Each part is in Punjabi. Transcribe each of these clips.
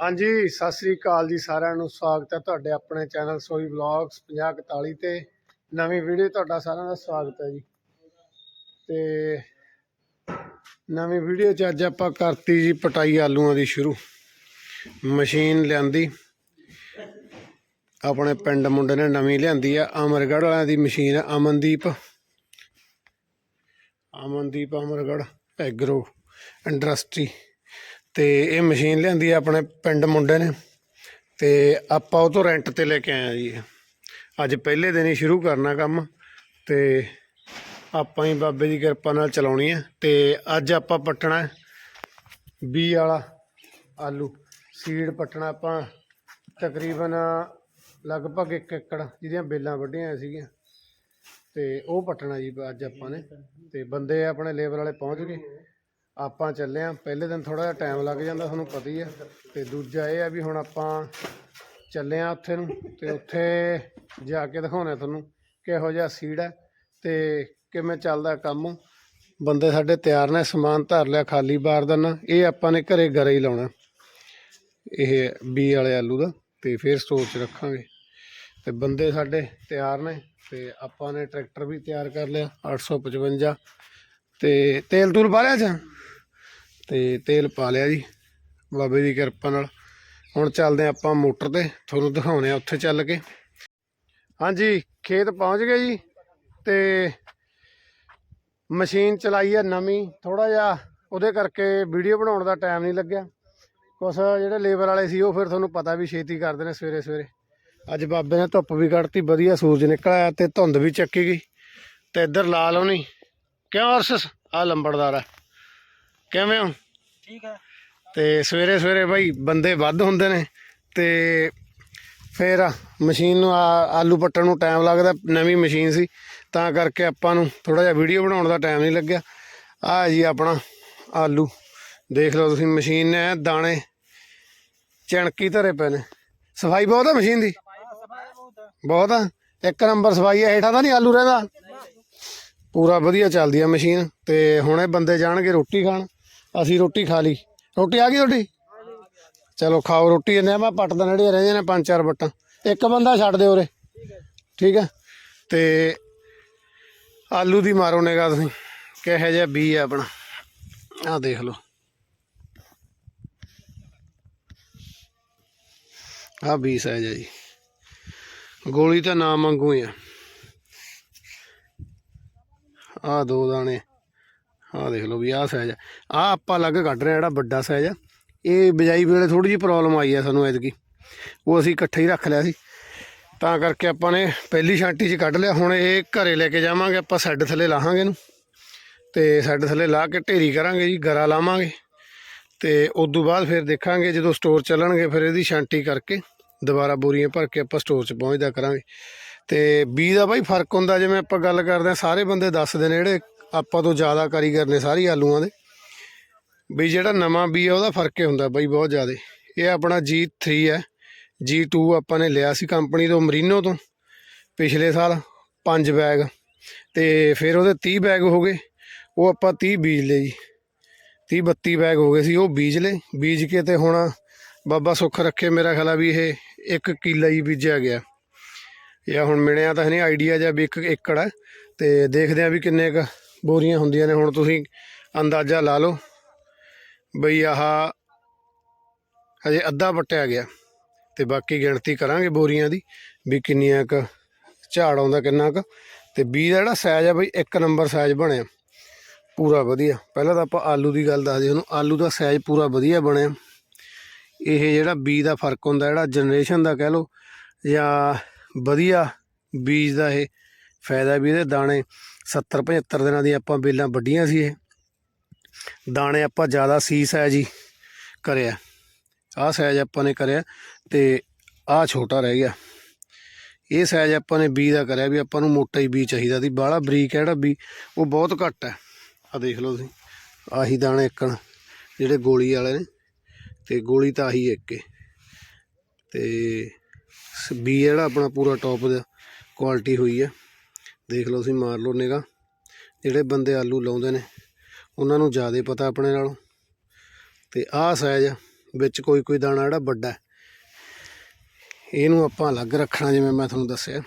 ਹਾਂਜੀ, ਸਤਿ ਸ੍ਰੀ ਅਕਾਲ ਜੀ ਸਾਰਿਆਂ ਨੂੰ। ਸਵਾਗਤ ਹੈ ਤੁਹਾਡੇ ਆਪਣੇ ਚੈਨਲ ਸੋਈ ਵਲੌਗਸ 5041 ਤੇ ਨਵੀਂ ਵੀਡੀਓ ਤੁਹਾਡਾ ਸਾਰਿਆਂ ਦਾ ਸਵਾਗਤ ਹੈ ਜੀ। ਤੇ ਨਵੀਂ ਵੀਡੀਓ 'ਚ ਅੱਜ ਆਪਾਂ ਕਰਤੀ ਜੀ ਪਟਾਈ ਆਲੂਆਂ ਦੀ ਸ਼ੁਰੂ। ਮਸ਼ੀਨ ਲਿਆਂਦੀ। ਆਪਣੇ ਪਿੰਡ ਮੁੰਡੇ ਨੇ ਨਵੀਂ ਲਿਆਂਦੀ ਆ। ਅਮਰਗੜ੍ਹ ਵਾਲਿਆਂ ਦੀ ਮਸ਼ੀਨ ਆ, Amandeep. Amandeep Amargarh agro industry. ਤੇ ਇਹ ਮਸ਼ੀਨ ਲਿਆਂਦੀ ਆ ਆਪਣੇ ਪਿੰਡ ਮੁੰਡੇ ਨੇ ਤੇ ਆਪਾਂ ਉਹ ਤੋਂ ਰੈਂਟ ਤੇ ਲੈ ਕੇ ਆਏ ਆ ਜੀ ਅੱਜ ਪਹਿਲੇ ਦਿਨ ਹੀ ਸ਼ੁਰੂ ਕਰਨਾ ਕੰਮ ਤੇ ਆਪਾਂ ਹੀ ਬਾਬੇ ਦੀ ਕਿਰਪਾ ਨਾਲ ਚਲਾਉਣੀ ਹੈ ਤੇ ਅੱਜ ਆਪਾਂ ਪੱਟਣਾ ਬੀ ਵਾਲਾ ਆਲੂ। ਸੀਡ ਪੱਟਣਾ ਆਪਾਂ ਤਕਰੀਬਨ ਲਗਭਗ 1 ਏਕੜ ਜਿਹਦੀਆਂ ਬੇਲਾਂ ਵੱਢੀਆਂ ਸੀਗੀਆਂ। ਤੇ ਉਹ ਪੱਟਣਾ ਜੀ ਅੱਜ ਆਪਾਂ ਨੇ। ਤੇ ਬੰਦੇ ਆਪਣੇ ਲੇਬਰ ਵਾਲੇ ਪਹੁੰਚ ਗਏ। ਆਪਾਂ ਚੱਲੇ ਆ। ਪਹਿਲੇ ਦਿਨ ਥੋੜਾ ਜਿਹਾ ਟਾਈਮ ਲੱਗ ਜਾਂਦਾ, ਤੁਹਾਨੂੰ ਪਤਾ ਹੀ ਆ। ਤੇ ਦੂਜਾ ਇਹ ਆ ਵੀ ਹੁਣ ਆਪਾਂ ਚੱਲੇ ਆ ਉੱਥੇ ਨੂੰ। ਤੇ ਉੱਥੇ ਜਾ ਕੇ ਦਿਖਾਉਣਾ ਤੁਹਾਨੂੰ ਕਿਹੋ ਜਿਹਾ ਸੀੜ ਹੈ ਤੇ ਕਿਵੇਂ ਚੱਲਦਾ ਕੰਮ। ਬੰਦੇ ਸਾਡੇ ਤਿਆਰ ਨੇ, ਸਮਾਨ ਧਰ ਲਿਆ, ਖਾਲੀ ਬਾਰਦਾਨਾ ਇਹ ਆਪਾਂ ਨੇ ਘਰੇ ਗਰੇ ਹੀ ਲਾਉਣਾ। ਇਹ ਬੀ ਵਾਲੇ ਆਲੂ ਦਾ ਤੇ ਫਿਰ ਸਟੋਰ 'ਚ ਰੱਖਾਂਗੇ। ਤੇ ਬੰਦੇ ਸਾਡੇ ਤਿਆਰ ਨੇ ਤੇ ਆਪਾਂ ਨੇ ਟਰੈਕਟਰ ਵੀ ਤਿਆਰ ਕਰ ਲਿਆ 855 ਤੇ ਤੇਲ ਤੂਲ ਪਾ ਲਿਆ ਜਾਂ ਤੇ ਤੇਲ ਪਾ ਲਿਆ ਜੀ, ਬਾਬੇ ਦੀ ਕਿਰਪਾ ਨਾਲ। ਹੁਣ ਚੱਲਦੇ ਹਾਂ ਆਪਾਂ ਮੋਟਰ ਤੇ, ਤੁਹਾਨੂੰ ਦਿਖਾਉਣੇ ਆ ਉੱਥੇ ਚੱਲ ਕੇ। ਹਾਂਜੀ, ਖੇਤ ਪਹੁੰਚ ਗਏ ਜੀ ਤੇ ਮਸ਼ੀਨ ਚਲਾਈ ਆ ਨਵੀਂ ਥੋੜਾ ਜਿਹਾ ਉਹਦੇ ਕਰਕੇ ਵੀਡੀਓ ਬਣਾਉਣ ਦਾ ਟਾਈਮ ਨਹੀਂ ਲੱਗਿਆ। ਕੁਛ ਜਿਹੜੇ ਲੇਬਰ ਵਾਲੇ ਸੀ ਉਹ ਫਿਰ ਤੁਹਾਨੂੰ ਪਤਾ ਵੀ ਛੇਤੀ ਕਰਦੇ ਨੇ ਸਵੇਰੇ ਸਵੇਰੇ। ਅੱਜ ਬਾਬੇ ਨੇ ਧੁੱਪ ਵੀ ਕੱਢਤੀ, ਵਧੀਆ ਸੂਰਜ ਨਿਕਲ ਆਇਆ ਤੇ ਧੁੰਦ ਵੀ ਚੱਕੀ ਗਈ। ਤੇ ਇੱਧਰ ਲਾ ਲਾਉਣੀ ਕਿਉਂ ਅਰਸਸ ਆ ਲੰਬੜਦਾਰ ਆ। ਕਿਵੇਂ ਹੋ? ਠੀਕ ਹੈ। ਤੇ ਸਵੇਰੇ ਸਵੇਰੇ ਬਾਈ ਬੰਦੇ ਵੱਧ ਹੁੰਦੇ ਨੇ ਤੇ ਫਿਰ ਮਸ਼ੀਨ ਨੂੰ ਆ- ਆਲੂ ਪੱਟਣ ਨੂੰ ਟਾਈਮ ਲੱਗਦਾ ਨਵੀਂ ਮਸ਼ੀਨ ਸੀ ਤਾਂ ਕਰਕੇ ਆਪਾਂ ਨੂੰ ਥੋੜਾ ਜਿਹਾ ਵੀਡੀਓ ਬਣਾਉਣ ਦਾ ਟਾਈਮ ਨਹੀਂ ਲੱਗਿਆ। ਆ ਜੀ ਆਪਣਾ ਆਲੂ ਦੇਖ ਲਓ ਤੁਸੀਂ ਮਸ਼ੀਨ ਨੇ ਦਾਣੇ ਚਣਕੀ ਧਰੇ ਪਏ ਨੇ। ਸਫ਼ਾਈ ਬਹੁਤ ਆ ਮਸ਼ੀਨ ਦੀ? ਬਹੁਤ ਹੈ ਬਹੁਤ ਆ। ਇੱਕ ਨੰਬਰ ਸਫ਼ਾਈ ਹੈ ਹੇਠਾਂ ਤਾਂ ਨਹੀਂ ਆਲੂ ਰਹਿੰਦਾ? ਪੂਰਾ ਵਧੀਆ ਚੱਲਦੀ ਆ ਮਸ਼ੀਨ ਤੇ ਹੁਣੇ ਬੰਦੇ ਜਾਣਗੇ ਰੋਟੀ ਖਾਣ। ਅਸੀਂ ਰੋਟੀ ਖਾ ਲਈ। ਰੋਟੀ ਆ ਗਈ ਤੁਹਾਡੀ? ਚਲੋ ਖਾਓ, ਰੋਟੀ ਇਹਨੇ ਮੈਂ ਪੱਟ ਦਾ ਨੇੜੇ ਰਹਿ ਜਾਣੇ ਪੰਜ ਚਾਰ ਬੱਟਾਂ। ਇੱਕ ਬੰਦਾ ਛੱਡ ਦਿਓ ਉਰੇ। ਠੀਕ ਹੈ? ਤੇ ਆਲੂ ਦੀ ਮਾਰੋ ਨੇਗਾ ਤੁਸੀਂ। ਕਿਹੋ ਜਿਹਾ ਬੀ ਆ ਆਪਣਾ। ਆਹ ਦੇਖ ਲਓ। ਆਹ ਬੀ ਸਾਈਜ਼ ਹੈ ਜੀ। ਗੋਲੀ ਤਾਂ ਨਾ ਮੰਗੂ ਆ। ਆਹ ਦੋ ਦਾਣੇ। ਆਹ ਦੇਖ ਲਓ ਵੀ ਆਹ ਸਾਈਜ਼ ਆ। ਆਹ ਆਪਾਂ ਅਲੱਗ ਕੱਢ ਰਹੇ ਆ ਜਿਹੜਾ ਵੱਡਾ ਸਾਈਜ਼ ਆ। ਇਹ ਬਿਜਾਈ ਵੇਲੇ ਥੋੜੀ ਜਿਹੀ ਪ੍ਰੋਬਲਮ ਆਈ ਆ ਸਾਨੂੰ ਐਤਕੀ। ਉਹ ਅਸੀਂ ਇਕੱਠੇ ਹੀ ਰੱਖ ਲਿਆ ਸੀ। ਤਾਂ ਕਰਕੇ ਆਪਾਂ ਨੇ ਪਹਿਲੀ ਛਾਂਟੀ 'ਚ ਕੱਢ ਲਿਆ। ਹੁਣ ਇਹ ਘਰੇ ਲੈ ਕੇ ਜਾਵਾਂਗੇ, ਆਪਾਂ ਸੈੱਡ ਥੱਲੇ ਲਾਹਾਂਗੇ ਇਹਨੂੰ। ਤੇ ਸੈੱਡ ਥੱਲੇ ਲਾ ਕੇ ਢੇਰੀ ਕਰਾਂਗੇ ਜੀ, ਗਰਾ ਲਾਵਾਂਗੇ। ਤੇ ਉਸ ਤੋਂ ਬਾਅਦ ਫਿਰ ਦੇਖਾਂਗੇ, ਜਦੋਂ ਸਟੋਰ ਚੱਲਣਗੇ, ਫਿਰ ਇਹਦੀ ਛਾਂਟੀ ਕਰਕੇ ਦੁਬਾਰਾ ਬੋਰੀਆਂ ਭਰ ਕੇ ਆਪਾਂ ਸਟੋਰ 'ਚ ਪਹੁੰਚਦਾ ਕਰਾਂਗੇ। ਤੇ ਬੀ ਦਾ ਬਾਈ ਫ਼ਰਕ ਹੁੰਦਾ, ਜਿਵੇਂ ਆਪਾਂ ਗੱਲ ਕਰਦੇ ਆ ਸਾਰੇ ਬੰਦੇ ਦੱਸਦੇ ਨੇ, ਜਿਹੜੇ ਆਪਾਂ ਤੋਂ ਜ਼ਿਆਦਾ ਕਾਰੀਗਰ ਨੇ ਸਾਰੀ ਆਲੂਆਂ ਦੇ। ਵੀ ਜਿਹੜਾ ਨਵਾਂ ਬੀ ਆ, ਉਹਦਾ ਫ਼ਰਕ ਹੀ ਹੁੰਦਾ ਬਾਈ ਬਹੁਤ ਜ਼ਿਆਦਾ। ਇਹ ਆਪਣਾ G3 ਹੈ। G2 ਆਪਾਂ ਨੇ ਲਿਆ ਸੀ ਕੰਪਨੀ ਤੋਂ ਮਰੀਨੋ ਤੋਂ ਪਿਛਲੇ ਸਾਲ 5 ਬੈਗ ਤੇ ਫਿਰ ਉਹਦੇ 30 ਬੈਗ ਹੋ ਗਏ। ਉਹ ਆਪਾਂ 30 ਬੀਜ ਲਏ ਜੀ। 30 32 ਬੈਗ ਹੋ ਗਏ ਸੀ, ਉਹ ਬੀਜ ਲਏ। ਬੀਜ ਕੇ ਤੇ ਹੁਣ ਬਾਬਾ ਸੁੱਖ ਰੱਖੇ ਮੇਰਾ ਖਿਆਲ ਆ ਵੀ ਇਹ ਇੱਕ ਕਿੱਲਾ ਹੀ ਬੀਜਿਆ ਗਿਆ। ਜਾਂ ਹੁਣ ਮਿਲਿਆ ਤਾਂ ਨਹੀਂ ਆਈਡੀਆ ਜਾਂ ਵੀ ਇੱਕ ਏਕੜ ਹੈ। ਤੇ ਦੇਖਦੇ ਆ ਵੀ ਕਿੰਨੇ ਕ ਬੋਰੀਆਂ ਹੁੰਦੀਆਂ ਨੇ, ਹੁਣ ਤੁਸੀਂ ਅੰਦਾਜ਼ਾ ਲਾ ਲਓ ਬਈ ਆਹ ਹਜੇ ਅੱਧਾ ਪੱਟਿਆ ਗਿਆ ਤੇ ਬਾਕੀ ਗਿਣਤੀ ਕਰਾਂਗੇ ਬੋਰੀਆਂ ਦੀ ਵੀ ਕਿੰਨੀਆਂ ਕ ਝਾੜ ਆਉਂਦਾ, ਕਿੰਨਾ ਕ ਤੇ ਬੀ ਦਾ ਜਿਹੜਾ ਸਾਈਜ਼ ਆ ਬਈ ਇੱਕ ਨੰਬਰ ਸਾਈਜ਼ ਬਣਿਆ। ਪੂਰਾ ਵਧੀਆ। ਪਹਿਲਾਂ ਤਾਂ ਆਪਾਂ ਆਲੂ ਦੀ ਗੱਲ ਦੱਸਦੇ ਉਹਨੂੰ ਆਲੂ ਦਾ ਸਾਈਜ਼ ਪੂਰਾ ਵਧੀਆ ਬਣਿਆ। ਇਹ ਜਿਹੜਾ ਬੀ ਦਾ ਫ਼ਰਕ ਹੁੰਦਾ, ਜਿਹੜਾ ਜਨਰੇਸ਼ਨ ਦਾ ਕਹਿ ਲਓ ਜਾਂ ਵਧੀਆ ਬੀਜ ਦਾ ਇਹ ਫਾਇਦਾ ਵੀ ਇਹਦੇ ਦਾਣੇ। 70 75 ਦਿਨਾਂ ਦੀ ਆਪਾਂ ਬੇਲਾਂ ਵੱਡੀਆਂ ਸੀ ਇਹ। ਦਾਣੇ ਆਪਾਂ ਜ਼ਿਆਦਾ ਸੀ ਸਾਈਜ਼ ਹੀ ਕਰਿਆ। ਆਹ ਸਾਈਜ਼ ਆਪਾਂ ਨੇ ਕਰਿਆ ਤੇ ਆਹ ਛੋਟਾ ਰਹਿ ਗਿਆ। ਇਹ ਸਾਈਜ਼ ਆਪਾਂ ਨੇ ਬੀ ਦਾ ਕਰਿਆ ਵੀ ਆਪਾਂ ਨੂੰ ਮੋਟਾ ਹੀ ਬੀ ਚਾਹੀਦਾ ਸੀ। ਬਾਹਲਾ ਬਰੀਕ ਹੈ ਜਿਹੜਾ ਬੀ ਉਹ ਬਹੁਤ ਘੱਟ ਹੈ। ਆ ਦੇਖ ਲਓ ਤੁਸੀਂ, ਆਹੀ ਦਾਣੇ ਇੱਕਣ ਜਿਹੜੇ ਗੋਲੀ ਵਾਲੇ ਨੇ, ਤੇ ਗੋਲੀ ਤਾਂ ਆਹੀ ਇੱਕ ਏ। ਤੇ ਬੀ ਜਿਹੜਾ ਆਪਣਾ ਪੂਰਾ ਟੌਪ ਦਾ ਕੁਆਲਿਟੀ ਹੋਈ ਹੈ। ਦੇਖ ਲਓ ਤੁਸੀਂ, ਮਾਰ ਲਓ ਨਿਗਾ ਜਿਹੜੇ ਬੰਦੇ ਆਲੂ ਲਾਉਂਦੇ ਨੇ, ਉਹਨਾਂ ਨੂੰ ਜ਼ਿਆਦਾ ਪਤਾ ਆਪਣੇ ਨਾਲੋਂ। ਤੇ ਆਹ ਸਾਈਜ਼ ਵਿੱਚ ਕੋਈ ਕੋਈ ਦਾਣਾ ਜਿਹੜਾ ਵੱਡਾ ਇਹਨੂੰ ਆਪਾਂ ਅਲੱਗ ਰੱਖਣਾ, ਜਿਵੇਂ ਮੈਂ ਤੁਹਾਨੂੰ ਦੱਸਿਆ।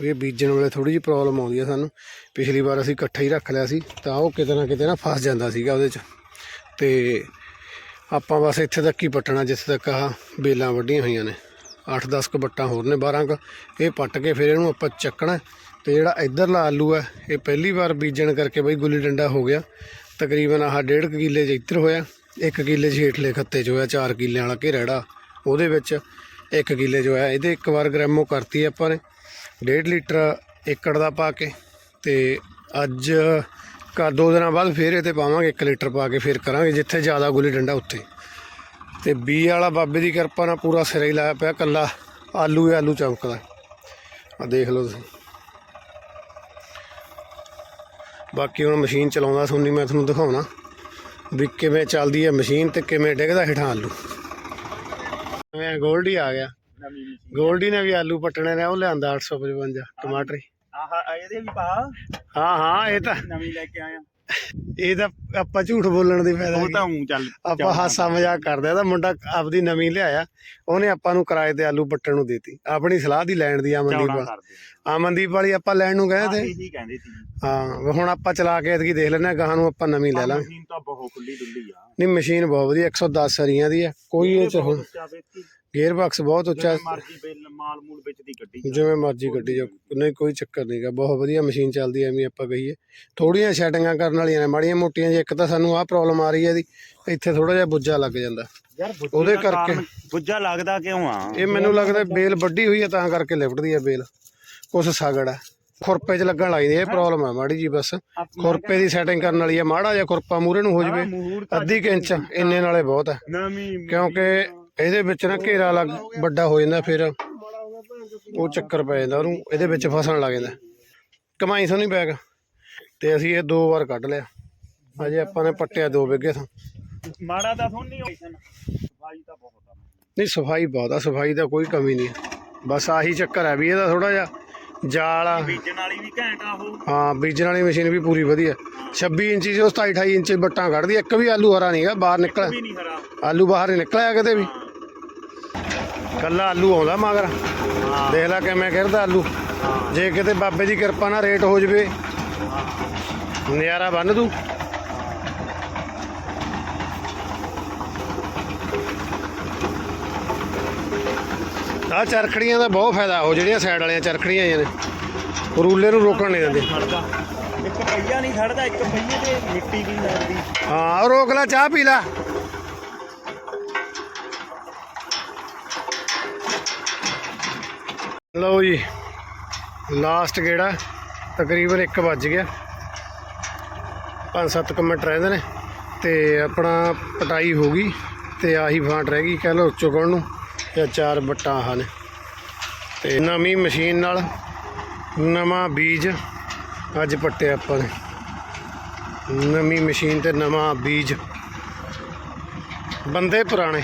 ਵੀ ਇਹ ਬੀਜਣ ਵੇਲੇ ਥੋੜੀ ਜਿਹੀ ਪ੍ਰੋਬਲਮ ਆਉਂਦੀ ਹੈ ਸਾਨੂੰ। ਪਿਛਲੀ ਵਾਰ ਅਸੀਂ ਇਕੱਠਾ ਹੀ ਰੱਖ ਲਿਆ ਸੀ, ਤਾਂ ਉਹ ਕਿਤੇ ਨਾ ਕਿਤੇ ਨਾ ਫਸ ਜਾਂਦਾ ਸੀਗਾ ਉਹਦੇ 'ਚ। ਤੇ ਆਪਾਂ ਬਸ ਇੱਥੇ ਤੱਕ ਹੀ ਪੱਟਣਾ, ਜਿੱਥੇ ਤੱਕ ਆਹ ਬੇਲਾਂ ਵੱਡੀਆਂ ਹੋਈਆਂ ਨੇ। 8-10 ਕ ਬੱਟਾਂ ਹੋਰ ਨੇ 12 ਕ। ਇਹ ਪੱਟ ਕੇ ਫਿਰ ਇਹਨੂੰ ਆਪਾਂ ਚੱਕਣਾ। ਤੇ ਜਿਹੜਾ ਇਧਰਲਾ ਆਲੂ ਹੈ ਇਹ ਪਹਿਲੀ ਵਾਰ ਬੀਜਣ ਕਰਕੇ ਬਈ ਗੁੱਲੀ ਡੰਡਾ ਹੋ ਗਿਆ। ਤਕਰੀਬਨ ਆਹ ਡੇਢ ਕੁ ਕਿੱਲੇ 'ਚ ਇੱਧਰ ਹੋਇਆ 1 ਕਿੱਲੇ 'ਚ ਹੇਠਲੇ ਖੱਤੇ 'ਚ ਹੋਇਆ 4 ਕਿੱਲਿਆਂ ਵਾਲਾ ਘੇਰੜਾ ਉਹਦੇ ਵਿੱਚ 1 ਕਿੱਲੇ 'ਚ ਹੋਇਆ। ਇਹਦੇ ਇੱਕ ਵਾਰ ਗ੍ਰੈਮੋ ਕਰਤੀ ਆਪਾਂ ਨੇ 1.5 ਲੀਟਰ ਏਕੜ ਦਾ ਪਾ ਕੇ ਤੇ ਅੱਜ ਕਾ ਦੋ ਦਿਨਾਂ ਬਾਅਦ ਫੇਰ ਇਹ ਤੇ ਪਾਵਾਂਗੇ 1 ਲੀਟਰ ਪਾ ਕੇ, ਫੇਰ ਕਰਾਂਗੇ ਜਿੱਥੇ ਜ਼ਿਆਦਾ ਗੁੱਲੀ ਡੰਡਾ ਉੱਥੇ। ਤੇ ਬੀ ਵਾਲਾ ਬਾਬੇ ਦੀ ਕਿਰਪਾ ਨਾਲ ਪੂਰਾ ਸਿਰੇ ਹੀ ਲਾਇਆ ਪਿਆ, ਕੱਲਾ ਆਲੂ ਹੀ ਆਲੂ ਚਮਕਦਾ। ਆ ਦੇਖ ਲਓ ਤੁਸੀਂ। ਬਾਕੀ ਹੁਣ ਮਸ਼ੀਨ ਚਲਾਉਂਦਾ ਸੁਣਨੀ ਮੈਂ ਤੁਹਾਨੂੰ ਦਿਖਾਉਣਾ ਵੀ ਕਿਵੇਂ ਚੱਲਦੀ ਹੈ ਮਸ਼ੀਨ ਤੇ ਕਿਵੇਂ ਡਿੱਗਦਾ ਹੇਠਾਂ ਆਲੂ। ਮੈਂ ਗੋਲਡੀ ਆ ਗਿਆ। ਗੋਲਡੀ ਨੇ ਵੀ ਆਲੂ ਪੱਟਣੇ ਨੇ ਉਹ ਲਿਆਂਦਾ 855 ਟਮਾਟਰ ਆਹ ਇਹਦੇ ਵੀ ਪਾ। ਹਾਂ ਹਾਂ ਇਹ ਤਾਂ ਨਵੀਂ ਲੈ ਕੇ ਆਇਆ। ਇਹ ਤਾਂ ਆਪਾਂ ਝੂਠ ਬੋਲਣ ਦੀ ਫਾਇਦਾ ਉਹ? ਤਾਂ ਉਂ ਚੱਲ ਆਪਾਂ ਹਾਸਾ ਮਜ਼ਾਕ ਕਰਦੇ ਆ ਤਾਂ ਮੁੰਡਾ ਆਪਦੀ ਨਵੀਂ ਲਿਆਇਆ ਉਹਨੇ ਆਪਾਂ ਨੂੰ ਕਿਰਾਏ ਤੇ ਆਲੂ ਪੱਟਣ ਨੂੰ ਦੇਤੀ। ਆਪਣੀ ਸਲਾਹ ਦੀ ਲੈਣ ਦੀ ਅਮਨਦੀਪ ਵਾਲੀ। ਅਮਨਦੀਪ ਵਾਲੀ ਆਪਾਂ ਲੈਣ ਨੂੰ ਗਏ ਤੇ। ਇਹੀ ਕਹਿੰਦੇ ਸੀ। ਹਾਂ ਹੁਣ ਆਪਾਂ ਚਲਾ ਕੇ ਐਤਕੀ ਦੇਖ ਲੈਣੇ ਗਾਹਾਂ ਨੂੰ ਆਪਾਂ ਨਵੀਂ ਲੈ ਲਾਂਗੇ। ਮਸ਼ੀਨ ਤਾਂ ਬਹੁਤ ਖੁੱਲੀ ਡੁੱਲੀ ਆ। ਨਹੀਂ ਮਸ਼ੀਨ ਬਹੁਤ ਵਧੀਆ 110 ਸਰੀਆਂ ਦੀ ਹੈ ਕੋਈ ਇਹ ਚ ਹੁਣ ਗੇਅਰ ਬਾਕਸ ਬਹੁਤ ਉੱਚਾ। ਮਰਜ਼ੀ ਬਿੱਲ ਮਾਲ ਮੂਲ ਵਿੱਚ ਦੀ ਗੱਡੀ। ਜਿਵੇਂ ਮਰਜ਼ੀ ਗੱਡੀ ਜਾ ਨਹੀਂ। ਕੋਈ ਚੱਕਰ ਨਹੀਂਗਾ ਬਹੁਤ ਵਧੀਆ ਮਸ਼ੀਨ ਚੱਲਦੀ ਐ ਐਵੇਂ ਆਪਾਂ ਕਹੀਏ। ਥੋੜੀਆਂ ਸੈਟਿੰਗਾਂ ਕਰਨ ਵਾਲੀਆਂ ਨੇ ਮਾੜੀਆਂ ਮੋਟੀਆਂ ਜੇ ਇੱਕ ਤਾਂ ਸਾਨੂੰ ਆਹ ਪ੍ਰੋਬਲਮ ਆ ਰਹੀ ਹੈ ਇਹਦੀ ਇੱਥੇ ਥੋੜਾ ਜਿਹਾ ਬੁੱਜਾ ਲੱਗ ਜਾਂਦਾ। ਯਾਰ ਬੁੱਝੇ ਉਹਦੇ ਦਾ ਕਰਕੇ। ਬੁੱਝਾ ਲੱਗਦਾ ਕਿਉਂ ਆ? ਇਹ ਮੈਨੂੰ ਲੱਗਦਾ ਬੇਲ ਵੱਡੀ ਹੋਈ ਹੈ ਤਾਂ ਕਰਕੇ ਲਿਫਟਦੀ ਹੈ ਬੇਲ। ਕੁਛ ਸਾਗੜ ਹੈ। ਖੁਰਪੇ 'ਚ ਲੱਗਣ ਲੱਗਦੀ ਹੈ ਇਹ ਪ੍ਰੋਬਲਮ ਹੈ ਮਾੜੀ ਜੀ ਬਸ। ਖੁਰਪੇ ਦੀ ਸੈਟਿੰਗ ਕਰਨ ਵਾਲੀ ਹੈ ਮਾੜਾ ਜਿਹਾ ਖੁਰਪਾ ਮੂਰੇ ਨੂੰ ਹੋ ਜਵੇ। ਅੱਧੀ ਇੰਚ ਇੰਨੇ ਨਾਲੇ ਬਹੁਤ ਹੈ। ਨਵੀਂ ਕਿਉਂਕਿ ਇਹਦੇ ਵਿੱਚ ਨਾ ਘੇਰਾ ਲੱਗ ਵੱਡਾ ਹੋ ਜਾਂਦਾ ਫਿਰ। ਉਹ ਚੱਕਰ ਪੈ ਜਾਂਦਾ ਉਹਨੂੰ ਇਹਦੇ ਵਿੱਚ ਫਸਣ ਲੱਗ ਜਾਂਦਾ। ਕਮਾਈ ਸੋਨੀ ਬੈਗ ਤੇ ਅਸੀਂ ਇਹ ਦੋ ਵਾਰ ਕੱਢ ਲਿਆ। ਅਜੇ ਆਪਾਂ ਨੇ ਪੱਟਿਆ ਦੋ ਵਿਗੇ ਤੋਂ ਮਾੜਾ ਤਾਂ ਥੋੜੀ ਹੋਈ ਸਨ ਸਫ਼ਾਈ ਤਾਂ ਬਹੁਤ ਆ। ਨਹੀਂ ਸਫ਼ਾਈ ਬਹੁਤ ਆ ਸਫ਼ਾਈ ਦਾ ਕੋਈ ਕਮੀ ਨਹੀਂ ਹੈ। ਬਸ ਆਹੀ ਚੱਕਰ ਹੈ ਵੀ ਇਹਦਾ ਥੋੜਾ ਜਿਹਾ ਜਾਲ ਆ। ਬੀਜਣ ਵਾਲੀ ਵੀ ਘੈਂਟ ਆ ਉਹ। ਹਾਂ ਬੀਜਣ ਵਾਲੀ ਮਸ਼ੀਨ ਵੀ ਪੂਰੀ ਵਧੀਆ। 26 ਇੰਚੀ ਜੋ 27 28 ਇੰਚੀ ਬੱਟਾਂ ਕੱਢਦੀ ਇੱਕ ਵੀ ਆਲੂ ਹਰਾ ਨਹੀਂਗਾ ਬਾਹਰ ਨਿਕਲ ਵੀ ਨਹੀਂ ਹਰਾ। ਆਲੂ ਬਾਹਰ ਹੀ ਨਿਕਲਿਆ ਕਿਤੇ ਵੀ। ਕੱਲਾ ਆਲੂ ਆਉਂਦਾ ਮਗਰ। ਹਾਂ। ਦੇਖ ਲੈ ਕਿਵੇਂ ਗਿਰਦਾ ਆਲੂ। ਹਾਂ। ਜੇ ਕਿਤੇ ਬਾਬੇ ਦੀ ਕਿਰਪਾ ਨਾਲ ਰੇਟ ਹੋ ਜਵੇ ਨਜ਼ਾਰਾ ਬੰਨ ਦੂ। ਆ ਚਰਖੜੀਆਂ ਦਾ ਬਹੁਤ ਫਾਇਦਾ ਉਹ ਜਿਹੜੀਆਂ ਸਾਈਡ ਵਾਲੀਆਂ ਚਰਖੜੀਆਂ ਆਈਆਂ ਨੇ ਰੂਲੇ ਨੂੰ ਰੋਕਣ ਨਹੀਂ ਦਿੰਦੇ। ਇੱਕ ਪਈਆ ਨਹੀਂ ਖੜਦਾ ਇੱਕ ਪਈਏ ਤੇ ਮਿੱਟੀ ਵੀ ਲੱਗਦੀ। ਹਾਂ ਰੋਕ ਲੈ ਚਾਹ ਪੀ ਲੈ। ਲਓ ਜੀ ਲਾਸਟ ਗੇੜਾ, ਤਕਰੀਬਨ 1 ਵੱਜ ਗਿਆ। 5-7 ਮਿੰਟ ਰਹਿੰਦੇ ਨੇ ਤੇ ਆਪਣਾ ਪਟਾਈ ਹੋ ਗਈ ਤੇ ਆਹੀ ਫਾਂਟ ਰਹਿ ਗਈ, ਕਹਿ ਲਓ ਚੁਗਣ ਨੂੰ ਤੇ ਚਾਰ ਬੱਟਾਂ ਆਹ ਨੇ। ਤੇ ਨਵੀਂ ਮਸ਼ੀਨ ਨਾਲ ਨਵਾਂ ਬੀਜ ਅੱਜ ਪੱਟਿਆ ਆਪਾਂ ਨੇ। ਨਵੀਂ ਮਸ਼ੀਨ ਤੇ ਨਵਾਂ ਬੀਜ। ਬੰਦੇ ਪੁਰਾਣੇ।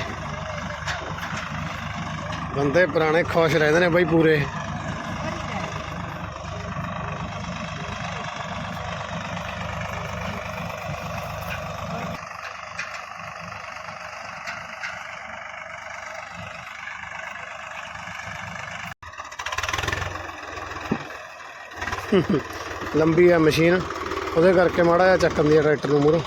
ਬੰਦੇ ਪੁਰਾਣੇ ਖੁਸ਼ ਰਹਿੰਦੇ ਨੇ ਬਾਈ ਪੂਰੇ। ਲੰਬੀ ਆ ਮਸ਼ੀਨ, ਉਹਦੇ ਕਰਕੇ ਮਾੜਾ ਜਿਹਾ ਚੱਕਣ ਦੀ ਆ ਟਰੈਕਟਰ ਨੂੰ ਮੂਹਰੋਂ।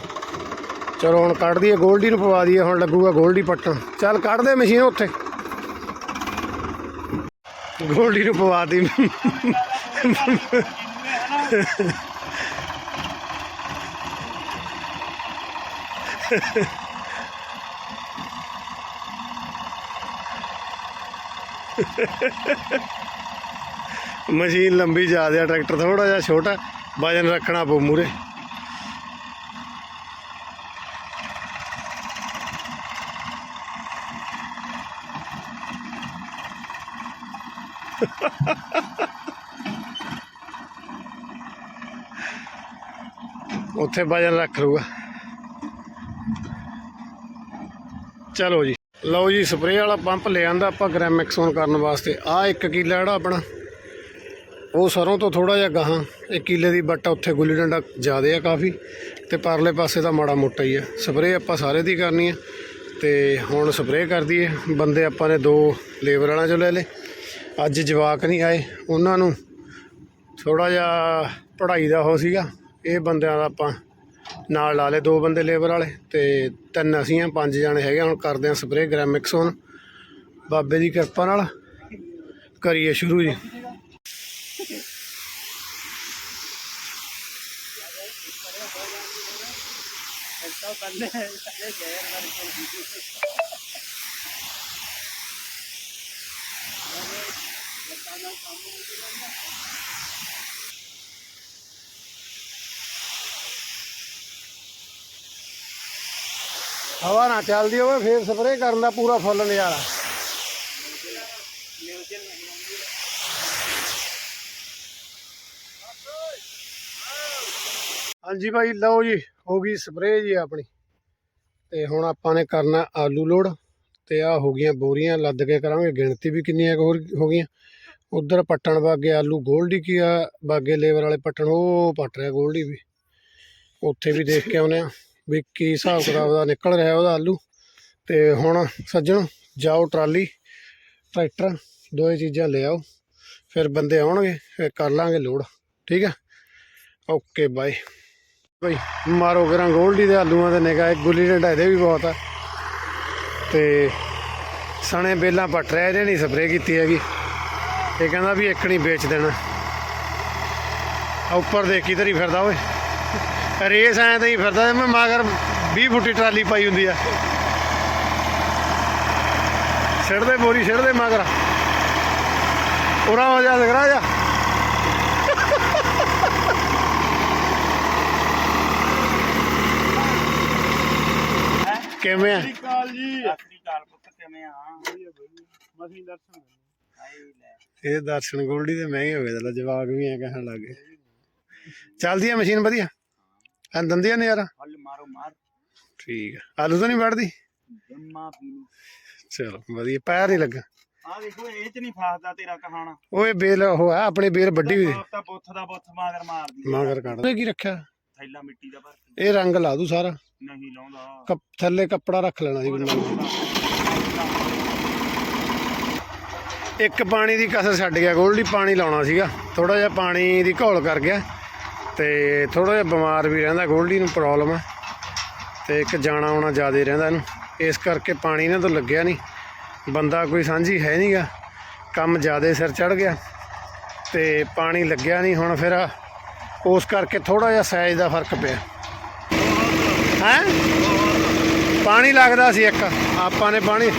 ਚਲੋ ਹੁਣ ਕੱਢ ਦਈਏ, ਗੋਲਡੀ ਨੂੰ ਪਵਾ ਦਈਏ, ਹੁਣ ਲੱਗੂਗਾ ਗੋਲਡੀ ਪੱਟਣ। ਚੱਲ ਕੱਢ ਦੇ ਮਸ਼ੀਨ ਉੱਥੇ। ਗੋਲਡੀ ਨੂੰ ਪਵਾ ਦੀ ਮਸ਼ੀਨ ਲੰਬੀ ਜ਼ਿਆਦਾ ਆ, ਟਰੈਕਟਰ ਥੋੜਾ ਜਿਹਾ ਛੋਟਾ, ਵਜਨ ਰੱਖਣਾ ਪਊ ਮੂਰੇ ਉੱਥੇ ਵਜਨ ਰੱਖ ਲੂਗਾ ਚਲੋ ਜੀ। ਲਓ ਜੀ, ਸਪਰੇਅ ਵਾਲਾ ਪੰਪ ਲੈ ਆਂਦਾ ਆਪਾਂ ਗ੍ਰੈਮੈਕਸੋਨ ਕਰਨ ਵਾਸਤੇ। ਆ ਇੱਕ ਕਿੱਲਾ ਜਿਹੜਾ ਆਪਣਾ, ਉਹ ਸਰੋਂ ਤੋਂ ਥੋੜਾ ਜਿਹਾ ਗਾਹਾਂ। ਇੱਕ ਕਿੱਲੇ ਦੀ ਬੱਟ ਉੱਥੇ ਗੁੱਲੀ ਡੰਡਾ ਜ਼ਿਆਦੇ ਆ ਕਾਫੀ। ਤੇ ਪਰਲੇ ਪਾਸੇ ਦਾ ਮਾੜਾ ਮੋਟਾ ਹੀ ਆ। ਸਪਰੇਅ ਆਪਾਂ ਸਾਰੇ ਦੀ ਕਰਨੀ ਆ। ਤੇ ਹੁਣ ਸਪਰੇਅ ਕਰ ਦਈਏ। ਬੰਦੇ ਆਪਾਂ ਨੇ ਦੋ ਲੇਬਰ ਵਾਲਾ ਚੋਂ ਲੈ ਲਏ। ਅੱਜ ਜਵਾਕ ਨਹੀਂ ਆਏ। ਉਹਨਾਂ ਨੂੰ ਥੋੜਾ ਜਿਹਾ ਪੜ੍ਹਾਈ ਦਾ ਹੋ ਸੀਗਾ। ਇਹ ਬੰਦਿਆਂ ਦਾ ਆਪਾਂ ਨਾਲ ਲਾ ਲਏ ਦੋ ਬੰਦੇ ਲੇਬਰ ਵਾਲੇ ਤੇ ਤਿੰਨ ਅਸੀਂ ਆ, ਪੰਜ ਜਾਣੇ ਹੈਗੇ ਹੁਣ ਕਰਦੇ ਆ ਸਪਰੇਅ ਗ੍ਰੈਮਿਕਸ ਹੁਣ। ਬਾਬੇ ਦੀ ਕਿਰਪਾ ਨਾਲ ਕਰੀਏ ਸ਼ੁਰੂ ਜੀ। ਹਵਾ ਨਾ ਚੱਲਦੀ ਹੋਵੇ, ਫੇਰ ਸਪਰੇਅ ਕਰਨ ਦਾ ਪੂਰਾ ਫੁੱਲ ਨਜ਼ਾਰਾ। ਹਾਂਜੀ ਭਾਈ, ਲਓ ਜੀ, ਹੋ ਗਈ ਸਪਰੇਅ ਜੀ ਆਪਣੀ। ਤੇ ਹੁਣ ਆਪਾਂ ਨੇ ਕਰਨਾ ਆਲੂ ਲੋਡ ਤੇ ਆ ਹੋ ਗਈਆਂ ਬੋਰੀਆਂ, ਲੱਦ ਕੇ ਕਰਾਂਗੇ। ਗਿਣਤੀ ਵੀ ਕਿੰਨੀਆਂ ਹੋਰ ਹੋ ਗਈਆਂ? ਉਧਰ ਪੱਟਣ ਬਾਗੇ ਆਲੂ ਗੋਲਡੀ ਕੀ ਆ? ਬਾਗੇ ਲੇਬਰ ਵਾਲੇ ਪੱਟਣ, ਉਹ ਪੱਟ ਰਿਹਾ ਗੋਲਡੀ ਵੀ। ਉੱਥੇ ਵੀ ਦੇਖ ਕੇ ਆਉਨੇ ਆ ਵੀ ਕੀ ਹਿਸਾਬ ਕਿਤਾਬ ਦਾ ਨਿਕਲ ਰਿਹਾ ਉਹਦਾ ਆਲੂ। ਤੇ ਹੁਣ ਸੱਜਣ, ਜਾਓ ਟਰਾਲੀ, ਟਰੈਕਟਰ ਦੋਏ ਚੀਜ਼ਾਂ ਲੈ ਆਓ। ਫਿਰ ਬੰਦੇ ਆਉਣਗੇ, ਫਿਰ ਕਰ ਲਾਂਗੇ ਲੋਡ। ਠੀਕ ਹੈ ਓਕੇ, ਬਾਏ। ਬਾਈ, ਮਾਰੋ ਕਰਾਂ ਗੋਲਡੀ ਦੇ ਆਲੂਆਂ ਦੇ ਨਿਗਾਹ ਇੱਕ ਗੁੱਲੀ ਡੰਡਾ ਇਹਦੇ ਵੀ ਬਹੁਤ ਆ। ਤੇ ਸਣੇ ਬੇਲਾਂ ਪੱਟ ਰਿਹਾ ਇਹਦੇ ਨਹੀਂ ਸਪਰੇਅ ਕੀਤੀ ਹੈਗੀ। ਇਹ ਕਹਿੰਦਾ ਵੀ ਇੱਕ ਨਹੀਂ ਵੇਚ ਦੇਣਾ। ਆ ਉੱਪਰ ਦੇਖੀ ਧਰੀ ਫਿਰਦਾ ਓਏ। ਰੇਸ ਐਂ ਤਾਂ ਹੀ ਫਿਰਦਾ ਮੈਂ ਮਗਰ 20 ਫੁੱਟੀ ਟਰਾਲੀ ਪਾਈ ਹੁੰਦੀ ਆ। ਛੱਡਦੇ ਬੋਰੀ ਛੱਡਦੇ ਮਗਰ। ਉਰਾ ਹੋ ਜਾ ਸਕਰਾ ਜਾ। ਕਿਵੇਂ ਆ? ਕਾਲ ਜੀ। ਸਤਿ ਕਾਲ ਪੁੱਤ ਕਿਵੇਂ ਆ? ਮਸੀਂ ਦਰਸ਼ਨ ਇਹ ਦਰਸ਼ਨ ਗੋਲਡੀ ਦੇ ਮਹਿੰਗੇ ਹੋ ਗਏ ਤੇ ਜਵਾਕ ਵੀ ਐ ਕਹਿਣ ਲੱਗੇ ਚੱਲਦੀ ਆ ਮਸ਼ੀਨ ਵਧੀਆ? ਐ ਦੰਦੀਆਂ ਨੇ ਯਾਰ ਹੱਲ ਮਾਰੋ ਮਾਰ। ਠੀਕ ਆ। ਆਲੂ ਤਾਂ ਨਹੀਂ ਵੜਦੀ? ਜੰਮਾ ਪੀਣੀ ਚਲੋ ਵਧੀਆ ਪੈਰ ਨਹੀਂ ਲੱਗਾ ਆ ਦੇਖੋ ਇਹ ਚ ਨਹੀਂ ਫਸਦਾ ਤੇਰਾ ਕਹਾਣਾ। ਓਏ ਬੇਲ ਉਹ ਆ ਆਪਣੇ ਬੇਲ ਵੱਡੀ ਹੋਈ। ਤਾਂ ਬੁੱਥ ਦਾ ਬੁੱਥ ਮਾਗਰ ਮਾਰਦੀ ਮਗਰ ਕੱਢ ਕੀ ਰੱਖਿਆ? ਥੈਲਾ ਮਿੱਟੀ ਦਾ ਭਰ ਕੇ। ਇਹ ਰੰਗ ਲਾ ਦੂ ਸਾਰਾ। ਨਹੀਂ ਲਾਉਂਦਾ। ਥੱਲੇ ਕੱਪੜਾ ਰੱਖ ਲੈਣਾ ਸੀ। ਬੰਦਾ ਇੱਕ ਪਾਣੀ ਦੀ ਕਸਰ ਛੱਡ ਗਿਆ, ਗੋਲਡੀ ਪਾਣੀ ਲਾਉਣਾ ਸੀਗਾ। ਥੋੜਾ ਜਿਹਾ ਪਾਣੀ ਦੀ ਘੋਲ ਕਰ ਗਿਆ ਤੇ ਥੋੜਾ ਜਿਹਾ ਬਿਮਾਰ ਵੀ ਰਹਿੰਦਾ, ਗੋਲਡੀ ਨੂੰ ਪ੍ਰੋਬਲਮ ਹੈ ਤੇ ਇੱਕ ਜਾਣਾ ਆਉਣਾ ਜ਼ਿਆਦਾ ਰਹਿੰਦਾ ਇਹਨੂੰ। ਇਸ ਕਰਕੇ ਪਾਣੀ ਇਹਨਾਂ ਤੋਂ ਲੱਗਿਆ ਨਹੀਂ। ਬੰਦਾ ਕੋਈ ਸਾਂਝੀ ਹੈ ਨਹੀਂਗਾ ਕੰਮ ਜ਼ਿਆਦਾ ਸਿਰ ਚੜ ਗਿਆ ਤੇ ਪਾਣੀ ਲੱਗਿਆ ਨਹੀਂ ਹੁਣ ਫਿਰ ਉਸ ਕਰਕੇ ਥੋੜਾ ਜਿਹਾ ਸਾਈਜ਼ ਦਾ ਫ਼ਰਕ ਪਿਆ। ਹੈ? ਪਾਣੀ ਲੱਗਦਾ ਸੀ ਇੱਕ। ਆਪਾਂ ਨੇ ਪਾਣੀ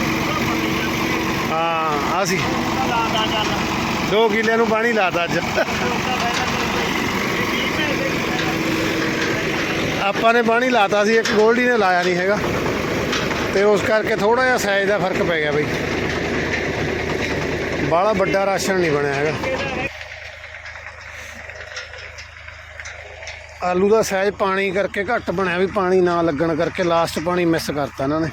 ਹਾਂ ਸੀ। ਲਾਦਾ ਚੱਲ 2 ਕਿੱਲੇ ਨੂੰ ਪਾਣੀ ਲਾਤਾ ਅੱਜ। ਆਪਾਂ ਨੇ ਪਾਣੀ ਲਾਤਾ ਸੀ, ਇੱਕ ਗੋਲਡੀ ਨੇ ਲਾਇਆ ਨਹੀਂ ਹੈਗਾ। ਤੇ ਉਸ ਕਰਕੇ ਥੋੜਾ ਜਿਹਾ ਸਾਈਜ਼ ਦਾ ਫ਼ਰਕ ਪੈ ਗਿਆ ਬਈ। ਬਾਹਲਾ ਵੱਡਾ ਰਾਸ਼ਨ ਨਹੀਂ ਬਣਿਆ ਹੈਗਾ। ਆਲੂ ਦਾ ਸਾਈਜ਼ ਪਾਣੀ ਕਰਕੇ ਘੱਟ ਬਣਿਆ ਵੀ ਪਾਣੀ ਨਾ ਲੱਗਣ ਕਰਕੇ ਲਾਸਟ ਪਾਣੀ ਮਿਸ ਕਰਤਾ ਇਹਨਾਂ ਨੇ।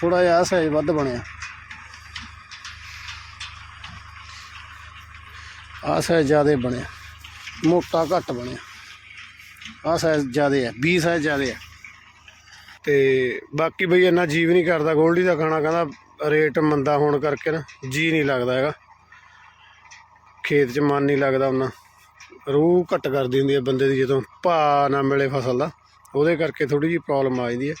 ਥੋੜਾ ਜਿਹਾ ਸਾਈਜ਼ ਵੱਧ ਬਣਿਆ। ਆਹ ਸਾਈਜ਼ ਜ਼ਿਆਦਾ ਬਣਿਆ। ਮੋਟਾ ਘੱਟ ਬਣਿਆ। ਆ ਸਾਈਜ਼ ਜ਼ਿਆਦਾ ਹੈ 20 ਸਾਈਜ਼ ਜ਼ਿਆਦਾ ਹੈ। ਤੇ ਬਾਕੀ ਬਈ ਇੰਨਾ ਜੀਵ ਨਹੀਂ ਕਰਦਾ, ਗੋਲਡੀ ਦਾ ਖਾਣਾ ਕਹਿੰਦਾ ਰੇਟ ਮੰਦਾ ਹੋਣ ਕਰਕੇ ਨਾ ਜੀ ਨਹੀਂ ਲੱਗਦਾ ਹੈਗਾ। ਖੇਤ 'ਚ ਮਨ ਨਹੀਂ ਲੱਗਦਾ ਉਹਨਾਂ। ਰੂਹ ਘੱਟ ਕਰਦੀ ਹੁੰਦੀ ਹੈ ਬੰਦੇ ਦੀ ਜਦੋਂ ਭਾ ਨਾ ਮਿਲੇ ਫਸਲ ਦਾ, ਉਹਦੇ ਕਰਕੇ ਥੋੜੀ ਜਿਹੀ ਪ੍ਰੋਬਲਮ ਆ ਜਾਂਦੀ ਹੈ।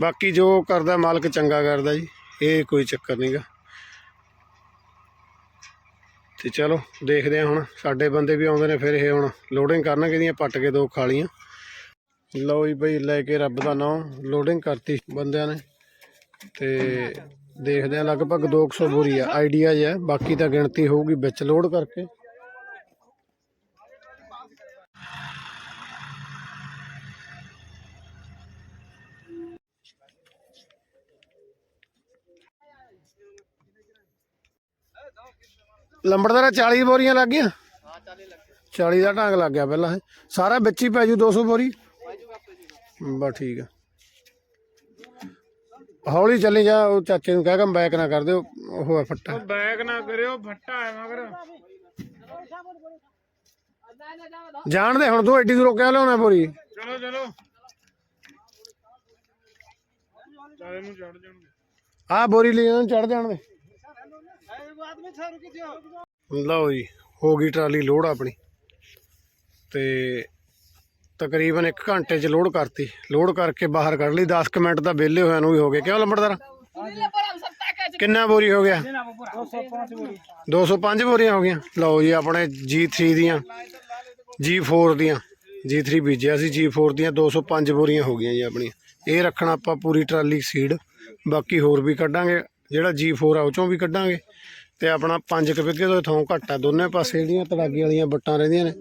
ਬਾਕੀ ਜੋ ਕਰਦਾ ਮਾਲਕ ਚੰਗਾ ਕਰਦਾ ਜੀ, ਇਹ ਕੋਈ ਚੱਕਰ ਨਹੀਂਗਾ ਤੇ ਚਲੋ, ਦੇਖਦੇ ਹਾਂ ਹੁਣ। ਸਾਡੇ ਬੰਦੇ ਵੀ ਆਉਂਦੇ ਨੇ, ਫਿਰ ਇਹ ਹੁਣ ਲੋਡਿੰਗ ਕਰਨਗੇ ਦੀਆਂ ਪੱਟ ਕੇ ਦੋ ਖਾਲੀਆਂ। ਲਓ ਜੀ ਬਈ, ਲੈ ਕੇ ਰੱਬ ਦਾ ਨਾਮ ਲੋਡਿੰਗ ਕਰਤੀ ਬੰਦਿਆਂ ਨੇ। ਤੇ ਦੇਖਦੇ ਹਾਂ, ਲਗਭਗ 200 ਬੋਰੀ ਆ। ਆਈਡੀਆ ਜਿਹਾ ਬਾਕੀ ਤਾਂ ਗਿਣਤੀ ਹੋਊਗੀ ਵਿੱਚ ਲੋਡ ਕਰਕੇ। ਲੰਬੜਦਾਰਾ 40 ਬੋਰੀਆਂ ਲੱਗ ਗਈਆਂ? 40 ਦਾ ਢੰਗ ਲੱਗ ਗਿਆ ਪਹਿਲਾਂ। ਸਾਰਾ ਵਿੱਚ ਹੀ ਪੈ ਜੂ 200 ਬੋਰੀ? ਬਸ ਠੀਕ ਆ। ਹੌਲੀ ਚੱਲੀ ਜਾ ਉਹ ਚਾਚੇ ਨੂੰ ਕਹਿ ਕੇ ਬੈਕ ਨਾ ਕਰ ਦਿਓ ਉਹ ਆ ਫੱਟਾ। ਬੈਗ ਨਾ ਕਰਿਓ ਫੱਟਾ ਹੈ ਮਗਰ। ਜਾਣ ਦੇ ਹੁਣ ਤੂੰ ਐਡੀ ਦੂਰੋਂ ਕਹਿ ਲਿਆਉਣਾ ਬੋਰੀ? ਚਲੋ ਚਲੋ। ਚਾਰੇ ਨੂੰ ਚੜ ਜਾਣਗੇ। ਆਹ ਬੋਰੀ ਲਈ ਇਹਨਾਂ ਨੂੰ ਚੜ ਜਾਣ ਦੇ ਆਦਮੀ ਛਾਰੂ ਕਿੱਥੇ ਲਓ ਜੀ, ਹੋ ਗਈ ਟਰਾਲੀ ਲੋਡ ਆਪਣੀ। ਤੇ ਤਕਰੀਬਨ 1 ਘੰਟੇ ਚ ਲੋਡ ਕਰਤੀ। ਲੋਡ ਕਰਕੇ ਬਾਹਰ ਕੱਢ ਲਈ। 10 ਕੁ ਮਿੰਟ ਦਾ ਵਿਹਲੇ ਹੋਇਆ ਨੂੰ ਵੀ ਹੋ ਗਏ। ਕਿਉਂ ਲੰਬੜਦਾਰ? ਕਿੰਨਾ ਬੋਰੀ ਹੋ ਗਿਆ? 205 ਬੋਰੀ 205 ਬੋਰੀਆਂ ਹੋ ਗਈਆਂ। ਲਓ ਜੀ, ਆਪਣੇ G3 ਦੀਆਂ G4 ਦੀਆਂ। G3 ਬੀਜਿਆ ਸੀ। G4 ਦੀਆਂ 205 ਬੋਰੀਆਂ ਹੋ ਗਈਆਂ ਜੀ ਆਪਣੀਆਂ। ਇਹ ਰੱਖਣਾ ਆਪਾਂ ਪੂਰੀ ਟਰਾਲੀ ਸੀਡ ਬਾਕੀ ਹੋਰ ਵੀ ਕੱਢਾਂਗੇ। ਜਿਹੜਾ G4 ਆ, ਉਹ ਚੋਂ ਵੀ ਕੱਢਾਂਗੇ। ਤੇ ਆਪਣਾ 5 ਕੁ ਵਿਗੇ ਤੋਂ ਥੋਂ ਘੱਟ ਆ। ਦੋਨੇ ਪਾਸੇ ਜਿਹੜੀਆਂ ਤੜਾਗੀ ਵਾਲੀਆਂ ਬੱਟਾਂ ਰਹਿੰਦੀਆਂ ਨੇ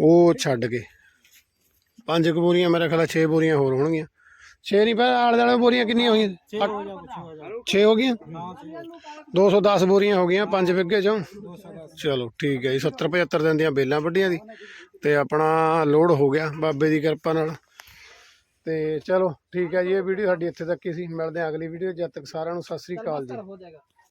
ਉਹ ਛੱਡ ਕੇ। ਪੰਜ ਕੁ ਬੋਰੀਆਂ ਮੇਰੇ ਖਿਆਲ 6 ਬੋਰੀਆਂ ਹੋਰ ਹੋਣਗੀਆਂ। 6 ਨਹੀਂ ਪਰ ਆਲੇ ਦੁਆਲੇ ਬੋਰੀਆਂ ਕਿੰਨੀਆਂ ਹੋਈਆਂ? 6 ਹੋ ਗਈਆਂ? 210 ਬੋਰੀਆਂ ਹੋ ਗਈਆਂ 5 ਵਿਗੇ ਚੋਂ। ਚਲੋ ਠੀਕ ਹੈ ਜੀ 70 75 ਦਿਨ ਦੀਆਂ ਬੇਲਾਂ ਵੱਡੀਆਂ ਦੀ। ਤੇ ਆਪਣਾ ਲੋਡ ਹੋ ਗਿਆ ਬਾਬੇ ਦੀ ਕਿਰਪਾ ਨਾਲ। ਤੇ ਚਲੋ ਠੀਕ ਹੈ ਜੀ ਇਹ ਵੀਡੀਓ ਸਾਡੀ ਇੱਥੇ ਤੱਕ ਹੀ ਸੀ। ਮਿਲਦੇ ਹਾਂ ਅਗਲੀ ਵੀਡੀਓ। ਜਦ ਤੱਕ ਸਾਰਿਆਂ ਨੂੰ ਸਤਿ ਸ੍ਰੀ ਅਕਾਲ ਜੀ।